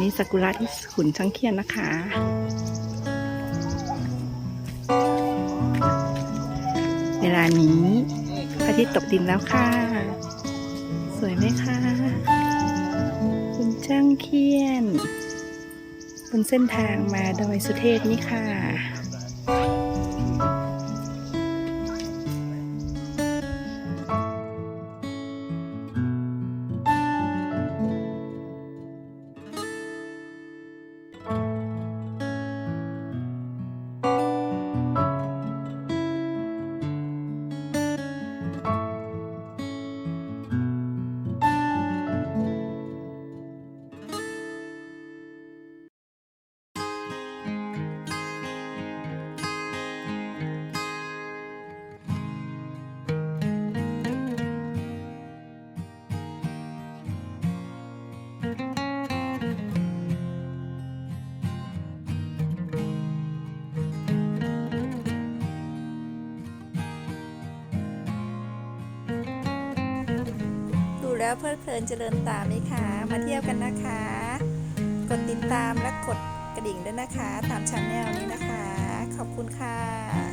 นี่ซากุระที่ขุนช่างเคียนนะคะ เวลานี้พระอาทิตย์ตกดินแล้วค่ะ สวยไหมคะคุณช่างเคียน บนเส้นทางมาดอยสุเทพนี่ค่ะ แล้วเพลิดเพลินเจริญตามไหมคะ มาเที่ยวกันนะคะ กดติดตามและกดกระดิ่งด้วยนะคะ ตามช anel นี้นะคะ ขอบคุณค่ะ